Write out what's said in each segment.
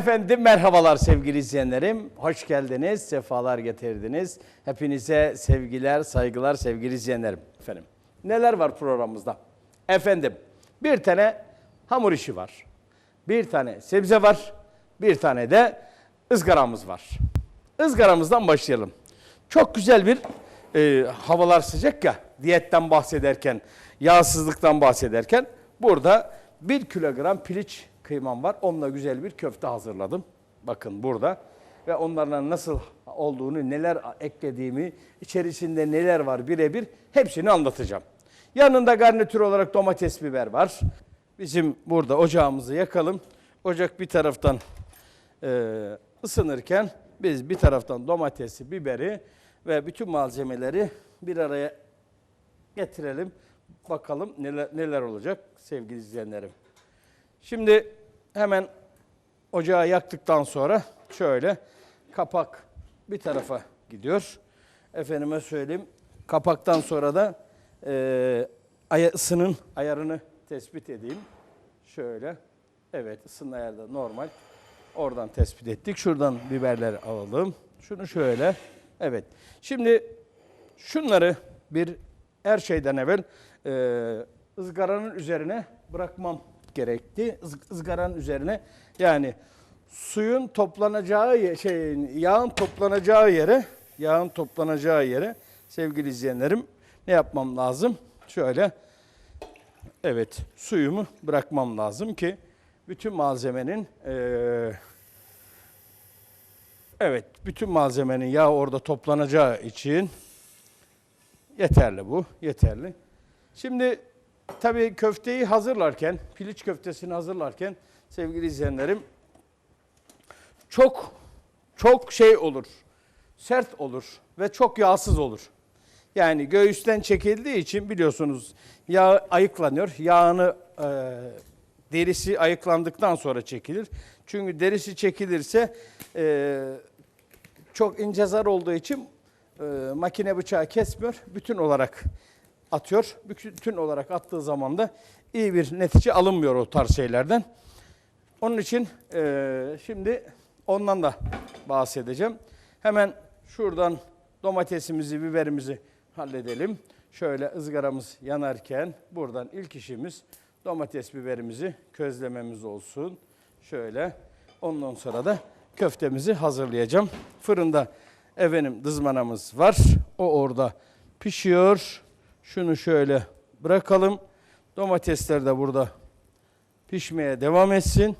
Efendim merhabalar sevgili izleyenlerim. Hoş geldiniz, sefalar getirdiniz. Hepinize sevgiler, saygılar sevgili izleyenlerim. Efendim neler var programımızda? Efendim bir tane hamur işi var. Bir tane sebze var. Bir tane de ızgaramız var. Izgaramızdan başlayalım. Çok güzel bir e, havalar sıcak ya diyetten bahsederken, yağsızlıktan bahsederken burada bir kilogram piliç kıymam var. Onunla güzel bir köfte hazırladım. Bakın burada. Ve onlarla nasıl olduğunu, neler eklediğimi, içerisinde neler var birebir hepsini anlatacağım. Yanında garnitür olarak domates biber var. Bizim burada ocağımızı yakalım. Ocak bir taraftan e, ısınırken biz bir taraftan domatesi, biberi ve bütün malzemeleri bir araya getirelim. Bakalım neler, neler olacak sevgili izleyenlerim. Şimdi hemen ocağı yaktıktan sonra şöyle kapak bir tarafa gidiyor. Efendime söyleyeyim kapaktan sonra da e, aya, ısının ayarını tespit edeyim. Şöyle. Evet ısının ayarı da normal. Oradan tespit ettik. Şuradan biberleri alalım. Şunu şöyle. Evet. Şimdi şunları bir her şeyden evvel e, ızgaranın üzerine bırakmam gerekti. Iz- ızgaranın üzerine yani suyun toplanacağı şey yağın toplanacağı yere yağın toplanacağı yere sevgili izleyenlerim ne yapmam lazım? Şöyle evet suyumu bırakmam lazım ki bütün malzemenin eee Evet, bütün malzemenin yağ orada toplanacağı için yeterli bu, yeterli. Şimdi tabii köfteyi hazırlarken, piliç köftesini hazırlarken sevgili izleyenlerim çok çok şey olur, sert olur ve çok yağsız olur. Yani göğüsten çekildiği için biliyorsunuz yağ ayıklanıyor. Yağını e, derisi ayıklandıktan sonra çekilir. Çünkü derisi çekilirse e, çok ince zar olduğu için e, makine bıçağı kesmiyor. Bütün olarak atıyor. Bütün olarak attığı zaman da iyi bir netice alınmıyor o tarz şeylerden. Onun için e, şimdi ondan da bahsedeceğim. Hemen şuradan domatesimizi, biberimizi halledelim. Şöyle ızgaramız yanarken buradan ilk işimiz domates biberimizi közlememiz olsun. Şöyle ondan sonra da köftemizi hazırlayacağım. Fırında efendim dızmanamız var. O orada pişiyor. Şunu şöyle bırakalım. Domatesler de burada pişmeye devam etsin.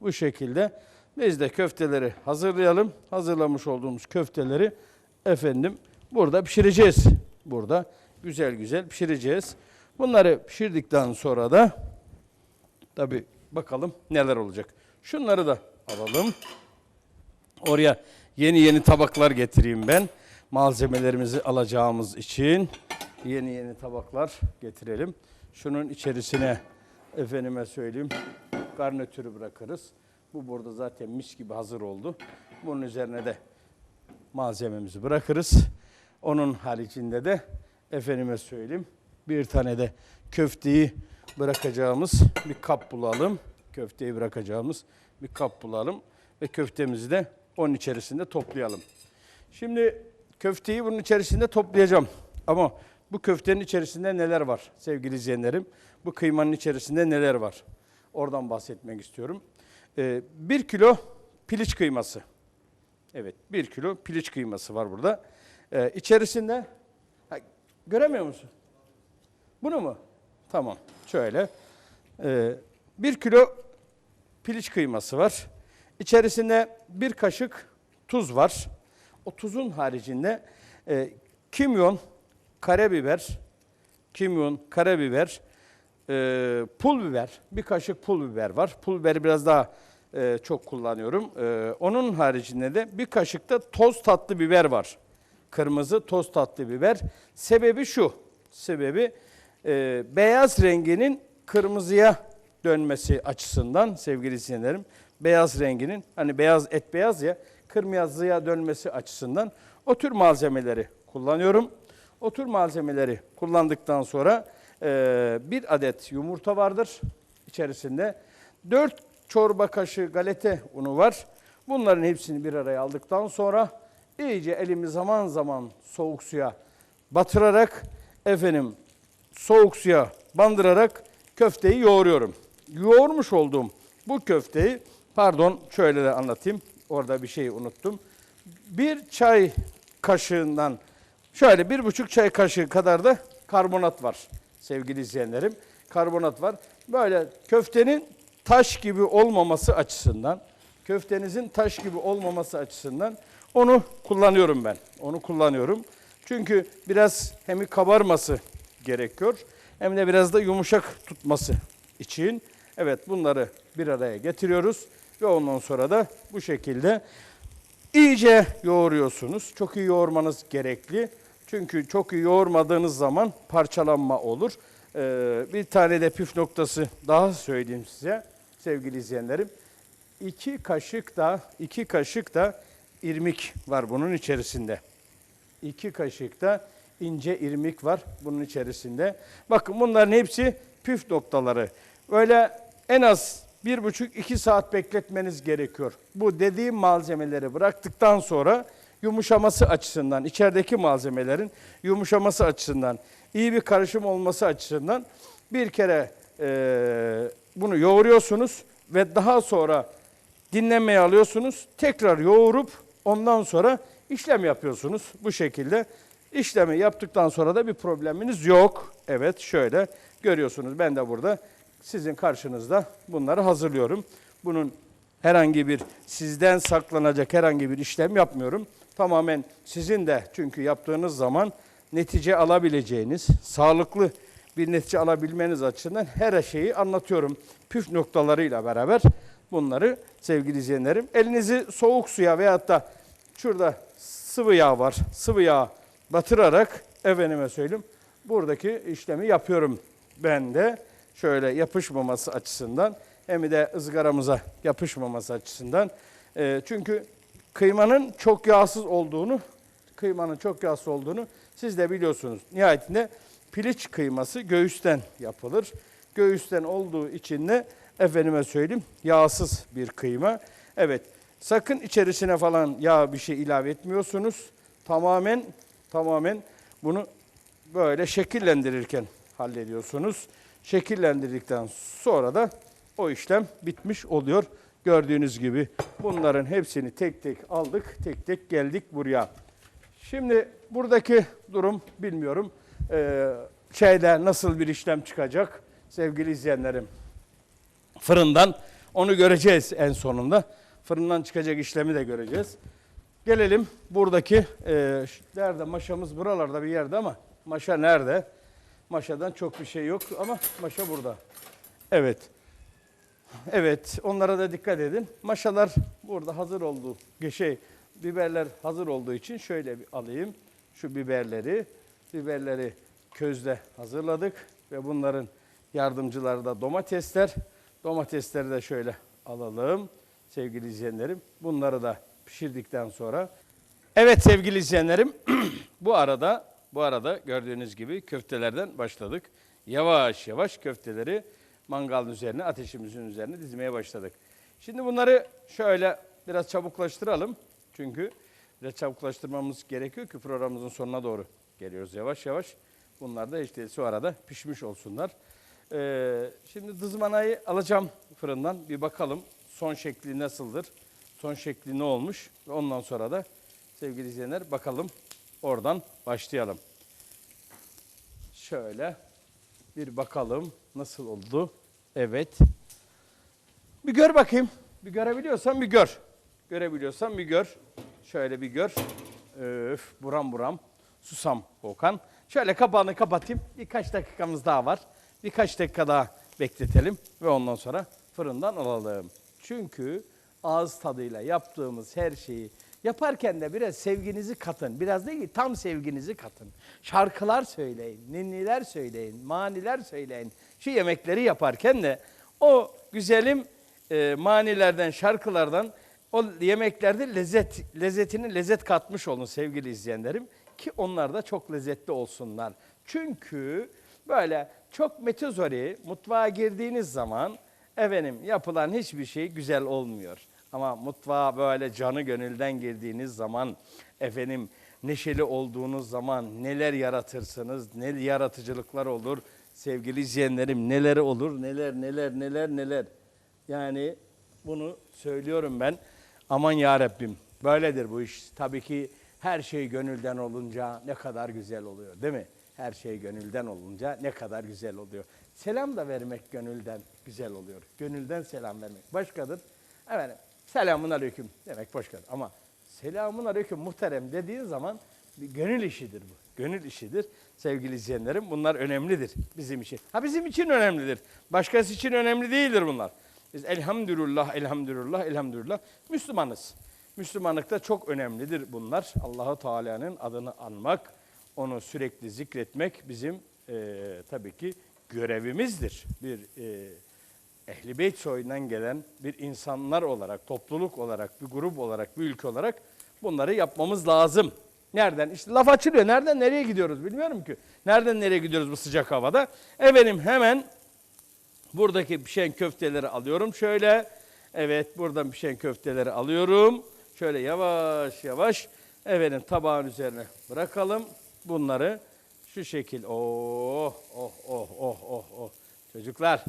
Bu şekilde biz de köfteleri hazırlayalım. Hazırlamış olduğumuz köfteleri efendim burada pişireceğiz. Burada güzel güzel pişireceğiz. Bunları pişirdikten sonra da tabi bakalım neler olacak. Şunları da alalım. Oraya yeni yeni tabaklar getireyim ben. Malzemelerimizi alacağımız için yeni yeni tabaklar getirelim. Şunun içerisine efendime söyleyeyim garnitürü bırakırız. Bu burada zaten mis gibi hazır oldu. Bunun üzerine de malzememizi bırakırız. Onun haricinde de efendime söyleyeyim bir tane de köfteyi bırakacağımız bir kap bulalım. Köfteyi bırakacağımız bir kap bulalım ve köftemizi de onun içerisinde toplayalım. Şimdi köfteyi bunun içerisinde toplayacağım. Ama bu köftenin içerisinde neler var sevgili izleyenlerim? Bu kıymanın içerisinde neler var? Oradan bahsetmek istiyorum. Ee, bir kilo piliç kıyması. Evet, bir kilo piliç kıyması var burada. Ee, içerisinde, ha, göremiyor musun? Bunu mu? Tamam, şöyle. Ee, bir kilo piliç kıyması var. İçerisinde bir kaşık tuz var. O tuzun haricinde e, kimyon, karabiber, kimyon, karabiber, e, pul biber, bir kaşık pul biber var. Pul biberi biraz daha e, çok kullanıyorum. E, onun haricinde de bir kaşık da toz tatlı biber var. Kırmızı toz tatlı biber. Sebebi şu, sebebi e, beyaz renginin kırmızıya dönmesi açısından sevgili izleyenlerim. Beyaz renginin hani beyaz et beyaz ya kırmızıya dönmesi açısından o tür malzemeleri kullanıyorum. O tür malzemeleri kullandıktan sonra e, bir adet yumurta vardır içerisinde. 4 çorba kaşığı galeta unu var. Bunların hepsini bir araya aldıktan sonra iyice elimi zaman zaman soğuk suya batırarak efendim soğuk suya bandırarak köfteyi yoğuruyorum. Yoğurmuş olduğum bu köfteyi pardon şöyle de anlatayım. Orada bir şey unuttum. Bir çay kaşığından şöyle bir buçuk çay kaşığı kadar da karbonat var sevgili izleyenlerim. Karbonat var. Böyle köftenin taş gibi olmaması açısından, köftenizin taş gibi olmaması açısından onu kullanıyorum ben. Onu kullanıyorum. Çünkü biraz hem kabarması gerekiyor hem de biraz da yumuşak tutması için. Evet bunları bir araya getiriyoruz ve ondan sonra da bu şekilde iyice yoğuruyorsunuz. Çok iyi yoğurmanız gerekli. Çünkü çok iyi yoğurmadığınız zaman parçalanma olur. Ee, bir tane de püf noktası daha söyleyeyim size sevgili izleyenlerim. İki kaşık da iki kaşık da irmik var bunun içerisinde. İki kaşık da ince irmik var bunun içerisinde. Bakın bunların hepsi püf noktaları. Böyle en az bir buçuk iki saat bekletmeniz gerekiyor. Bu dediğim malzemeleri bıraktıktan sonra yumuşaması açısından, içerideki malzemelerin yumuşaması açısından, iyi bir karışım olması açısından bir kere eee, bunu yoğuruyorsunuz ve daha sonra dinlenmeye alıyorsunuz. Tekrar yoğurup ondan sonra işlem yapıyorsunuz bu şekilde. İşlemi yaptıktan sonra da bir probleminiz yok. Evet şöyle görüyorsunuz ben de burada sizin karşınızda bunları hazırlıyorum. Bunun herhangi bir sizden saklanacak herhangi bir işlem yapmıyorum. Tamamen sizin de çünkü yaptığınız zaman netice alabileceğiniz, sağlıklı bir netice alabilmeniz açısından her şeyi anlatıyorum. Püf noktalarıyla beraber bunları sevgili izleyenlerim. Elinizi soğuk suya veyahut da şurada sıvı yağ var. Sıvı yağ batırarak efendime söyleyeyim buradaki işlemi yapıyorum ben de. Şöyle yapışmaması açısından hem de ızgaramıza yapışmaması açısından. Ee, çünkü kıymanın çok yağsız olduğunu, kıymanın çok yağsız olduğunu siz de biliyorsunuz. Nihayetinde piliç kıyması göğüsten yapılır. Göğüsten olduğu için de efendime söyleyeyim yağsız bir kıyma. Evet sakın içerisine falan yağ bir şey ilave etmiyorsunuz. Tamamen tamamen bunu böyle şekillendirirken hallediyorsunuz. Şekillendirdikten sonra da o işlem bitmiş oluyor. Gördüğünüz gibi bunların hepsini tek tek aldık, tek tek geldik buraya. Şimdi buradaki durum bilmiyorum. Ee, şeyde nasıl bir işlem çıkacak sevgili izleyenlerim. Fırından onu göreceğiz en sonunda. Fırından çıkacak işlemi de göreceğiz. Gelelim buradaki e, nerede maşamız buralarda bir yerde ama maşa nerede? Maşadan çok bir şey yok ama maşa burada. Evet. Evet, onlara da dikkat edin. Maşalar burada hazır olduğu şey, biberler hazır olduğu için şöyle bir alayım. Şu biberleri, biberleri közde hazırladık ve bunların yardımcıları da domatesler. Domatesleri de şöyle alalım sevgili izleyenlerim. Bunları da pişirdikten sonra. Evet sevgili izleyenlerim, bu arada bu arada gördüğünüz gibi köftelerden başladık. Yavaş yavaş köfteleri mangalın üzerine, ateşimizin üzerine dizmeye başladık. Şimdi bunları şöyle biraz çabuklaştıralım. Çünkü biraz çabuklaştırmamız gerekiyor ki programımızın sonuna doğru geliyoruz yavaş yavaş. Bunlar da işte şu arada pişmiş olsunlar. Ee, şimdi dızmanayı alacağım fırından bir bakalım son şekli nasıldır. Son şekli ne olmuş ve ondan sonra da sevgili izleyenler bakalım oradan başlayalım. Şöyle bir bakalım nasıl oldu. Evet. Bir gör bakayım. Bir görebiliyorsan bir gör. Görebiliyorsan bir gör. Şöyle bir gör. Öf buram buram. Susam Volkan. Şöyle kapağını kapatayım. Birkaç dakikamız daha var. Birkaç dakika daha bekletelim ve ondan sonra fırından alalım. Çünkü ağız tadıyla yaptığımız her şeyi yaparken de biraz sevginizi katın. Biraz değil tam sevginizi katın. Şarkılar söyleyin, ninniler söyleyin, maniler söyleyin. Şu yemekleri yaparken de o güzelim e, manilerden, şarkılardan o yemeklerde lezzet lezzetini lezzet katmış olun sevgili izleyenlerim ki onlar da çok lezzetli olsunlar. Çünkü böyle çok metozori mutfağa girdiğiniz zaman Efendim yapılan hiçbir şey güzel olmuyor. Ama mutfağa böyle canı gönülden girdiğiniz zaman, efendim neşeli olduğunuz zaman neler yaratırsınız, ne yaratıcılıklar olur. Sevgili izleyenlerim neler olur, neler neler neler neler. Yani bunu söylüyorum ben. Aman ya Rabbim böyledir bu iş. Tabii ki her şey gönülden olunca ne kadar güzel oluyor değil mi? Her şey gönülden olunca ne kadar güzel oluyor. Selam da vermek gönülden güzel oluyor. Gönülden selam vermek başkadır. Efendim selamun aleyküm demek başkadır. Ama selamun aleyküm muhterem dediğin zaman bir gönül işidir bu. Gönül işidir. Sevgili izleyenlerim bunlar önemlidir bizim için. Ha bizim için önemlidir. Başkası için önemli değildir bunlar. Biz elhamdülillah, elhamdülillah, elhamdülillah Müslümanız. Müslümanlıkta çok önemlidir bunlar. Allahu Teala'nın adını anmak, onu sürekli zikretmek bizim eee, tabii ki görevimizdir. Bir eee Ehli Beyt soyundan gelen bir insanlar olarak, topluluk olarak, bir grup olarak, bir ülke olarak bunları yapmamız lazım. Nereden? İşte laf açılıyor. Nereden nereye gidiyoruz bilmiyorum ki. Nereden nereye gidiyoruz bu sıcak havada? Efendim hemen buradaki pişen köfteleri alıyorum şöyle. Evet buradan pişen köfteleri alıyorum. Şöyle yavaş yavaş efendim tabağın üzerine bırakalım. Bunları şu şekil. Oh oh oh oh oh oh. Çocuklar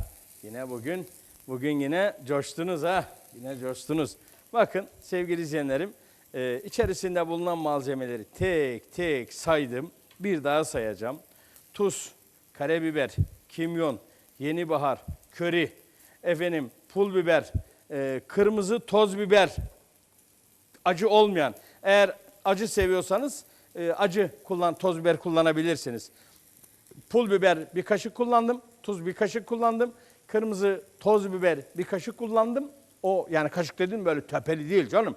yine bugün bugün yine coştunuz ha. Yine coştunuz. Bakın sevgili izleyenlerim e, içerisinde bulunan malzemeleri tek tek saydım. Bir daha sayacağım. Tuz, karabiber, kimyon, yeni bahar, köri, efendim pul biber, e, kırmızı toz biber, acı olmayan. Eğer acı seviyorsanız e, acı kullan, toz biber kullanabilirsiniz. Pul biber bir kaşık kullandım, tuz bir kaşık kullandım, kırmızı toz biber bir kaşık kullandım. O yani kaşık dedim böyle tepeli değil canım.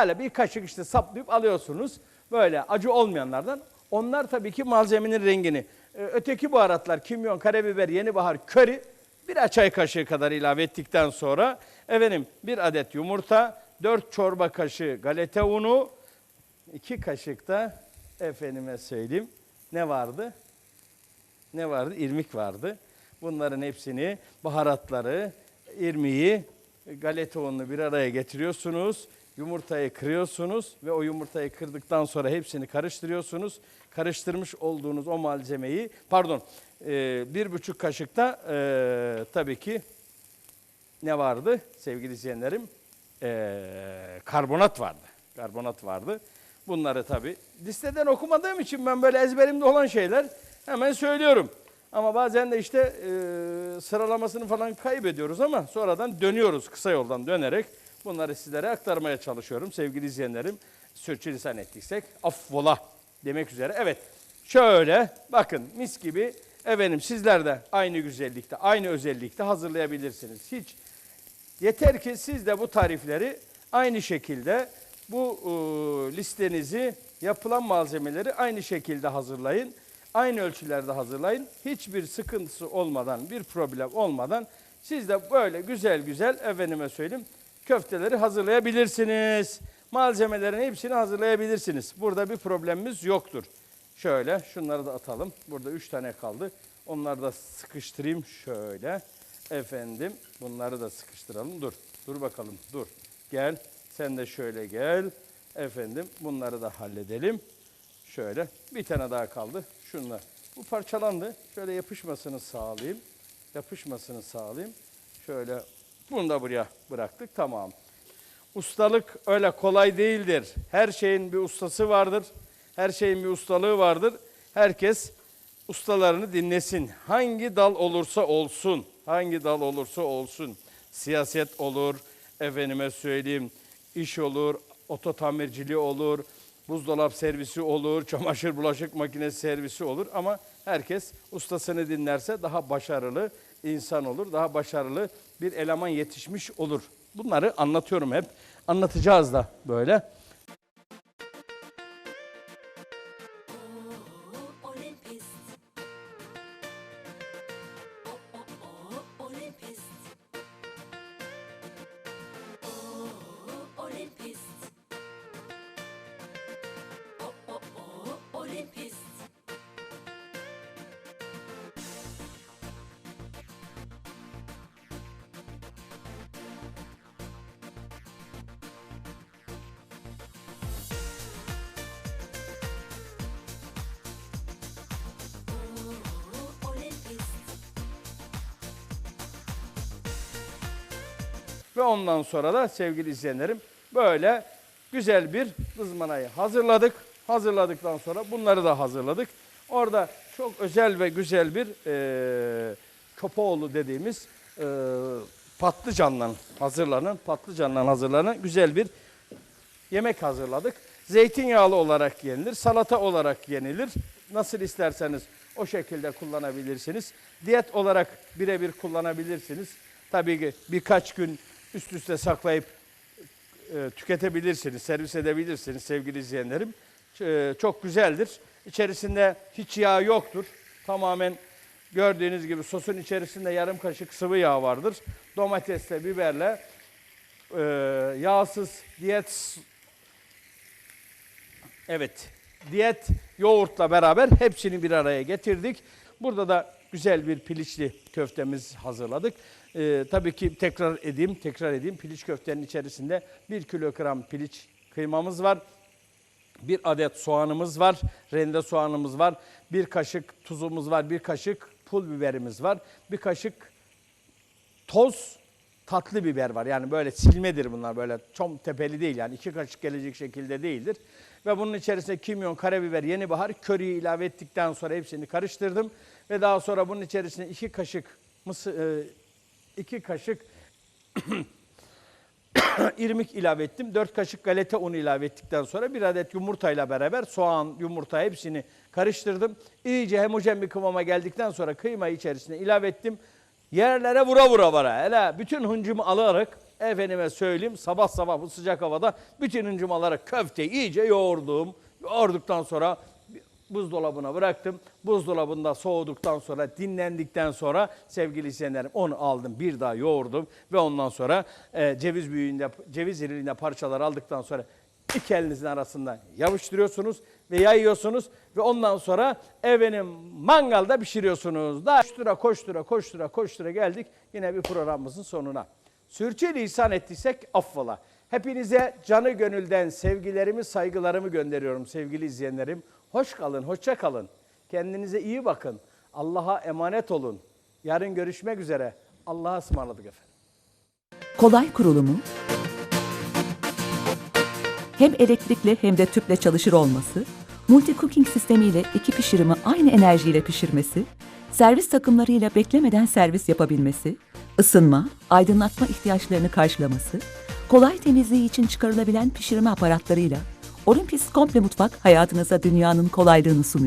Öyle bir kaşık işte saplayıp alıyorsunuz. Böyle acı olmayanlardan. Onlar tabii ki malzemenin rengini. Ee, Öteki baharatlar kimyon, karabiber, yeni bahar, köri bir çay kaşığı kadar ilave ettikten sonra efendim bir adet yumurta, 4 çorba kaşığı galeta unu, 2 kaşık da efendime söyleyeyim ne vardı? Ne vardı? İrmik vardı. Bunların hepsini baharatları, irmiği, galeta ununu bir araya getiriyorsunuz. Yumurtayı kırıyorsunuz ve o yumurtayı kırdıktan sonra hepsini karıştırıyorsunuz. Karıştırmış olduğunuz o malzemeyi, pardon, e, bir buçuk kaşıkta e, tabii ki ne vardı sevgili izleyenlerim? E, karbonat vardı. Karbonat vardı. Bunları tabii listeden okumadığım için ben böyle ezberimde olan şeyler hemen söylüyorum. Ama bazen de işte e, sıralamasını falan kaybediyoruz ama sonradan dönüyoruz kısa yoldan dönerek. Bunları sizlere aktarmaya çalışıyorum sevgili izleyenlerim. Sürçülisan ettiysek affola demek üzere. Evet şöyle bakın mis gibi efendim sizler de aynı güzellikte aynı özellikte hazırlayabilirsiniz. Hiç Yeter ki siz de bu tarifleri aynı şekilde bu e, listenizi yapılan malzemeleri aynı şekilde hazırlayın. Aynı ölçülerde hazırlayın. Hiçbir sıkıntısı olmadan, bir problem olmadan siz de böyle güzel güzel efendime söyleyeyim köfteleri hazırlayabilirsiniz. Malzemelerin hepsini hazırlayabilirsiniz. Burada bir problemimiz yoktur. Şöyle şunları da atalım. Burada üç tane kaldı. Onları da sıkıştırayım şöyle. Efendim bunları da sıkıştıralım. Dur. Dur bakalım. Dur. Gel. Sen de şöyle gel. Efendim bunları da halledelim. Şöyle. Bir tane daha kaldı. Şunlar. Bu parçalandı. Şöyle yapışmasını sağlayayım. Yapışmasını sağlayayım. Şöyle bunu da buraya bıraktık. Tamam. Ustalık öyle kolay değildir. Her şeyin bir ustası vardır. Her şeyin bir ustalığı vardır. Herkes ustalarını dinlesin. Hangi dal olursa olsun, hangi dal olursa olsun. Siyaset olur, efendime söyleyeyim, iş olur, oto tamirciliği olur, buzdolap servisi olur, çamaşır bulaşık makinesi servisi olur ama herkes ustasını dinlerse daha başarılı insan olur, daha başarılı bir eleman yetişmiş olur. Bunları anlatıyorum hep. Anlatacağız da böyle. Ve ondan sonra da sevgili izleyenlerim böyle güzel bir ızmanayı hazırladık. Hazırladıktan sonra bunları da hazırladık. Orada çok özel ve güzel bir eee Köpoğlu dediğimiz eee patlıcanla hazırlanan, patlıcanla hazırlanan güzel bir yemek hazırladık. Zeytinyağlı olarak yenilir, salata olarak yenilir. Nasıl isterseniz o şekilde kullanabilirsiniz. Diyet olarak birebir kullanabilirsiniz. Tabii ki birkaç gün üst üste saklayıp e, tüketebilirsiniz, servis edebilirsiniz sevgili izleyenlerim. E, çok güzeldir. İçerisinde hiç yağ yoktur. Tamamen gördüğünüz gibi sosun içerisinde yarım kaşık sıvı yağ vardır. Domatesle, biberle e, yağsız diyet Evet. Diyet yoğurtla beraber hepsini bir araya getirdik. Burada da güzel bir piliçli köftemiz hazırladık. Ee, tabii ki tekrar edeyim, tekrar edeyim. Piliç köftenin içerisinde 1 kilogram piliç kıymamız var. Bir adet soğanımız var, rende soğanımız var. Bir kaşık tuzumuz var, bir kaşık pul biberimiz var. Bir kaşık toz tatlı biber var. Yani böyle silmedir bunlar böyle çom tepeli değil yani iki kaşık gelecek şekilde değildir. Ve bunun içerisine kimyon, karabiber, yeni bahar, köriyi ilave ettikten sonra hepsini karıştırdım. Ve daha sonra bunun içerisine iki kaşık mısır, iki kaşık irmik ilave ettim. 4 kaşık galeta unu ilave ettikten sonra bir adet yumurtayla beraber soğan, yumurta hepsini karıştırdım. İyice homojen bir kıvama geldikten sonra kıymayı içerisine ilave ettim. Yerlere vura vura vara. Hele bütün hıncımı alarak efendime söyleyeyim sabah sabah bu sıcak havada bütün hıncımı alarak köfteyi iyice yoğurdum. Yoğurduktan sonra buzdolabına bıraktım. Buzdolabında soğuduktan sonra, dinlendikten sonra sevgili izleyenlerim onu aldım, bir daha yoğurdum ve ondan sonra e, ceviz büyüğünde, ceviz iriliğinde parçalar aldıktan sonra iki elinizin arasında yavuşturuyorsunuz ve yayıyorsunuz ve ondan sonra efendim mangalda pişiriyorsunuz. Daha koştura koştura koştura koştura geldik yine bir programımızın sonuna. Sürçülisan ettiysek affola. Hepinize canı gönülden sevgilerimi, saygılarımı gönderiyorum sevgili izleyenlerim. Hoş kalın, hoşça kalın. Kendinize iyi bakın. Allah'a emanet olun. Yarın görüşmek üzere. Allah'a ısmarladık efendim. Kolay kurulumu, hem elektrikli hem de tüple çalışır olması, multi cooking sistemiyle iki pişirimi aynı enerjiyle pişirmesi, servis takımlarıyla beklemeden servis yapabilmesi, ısınma, aydınlatma ihtiyaçlarını karşılaması, kolay temizliği için çıkarılabilen pişirme aparatlarıyla Olympus Komple Mutfak hayatınıza dünyanın kolaylığını sunuyor.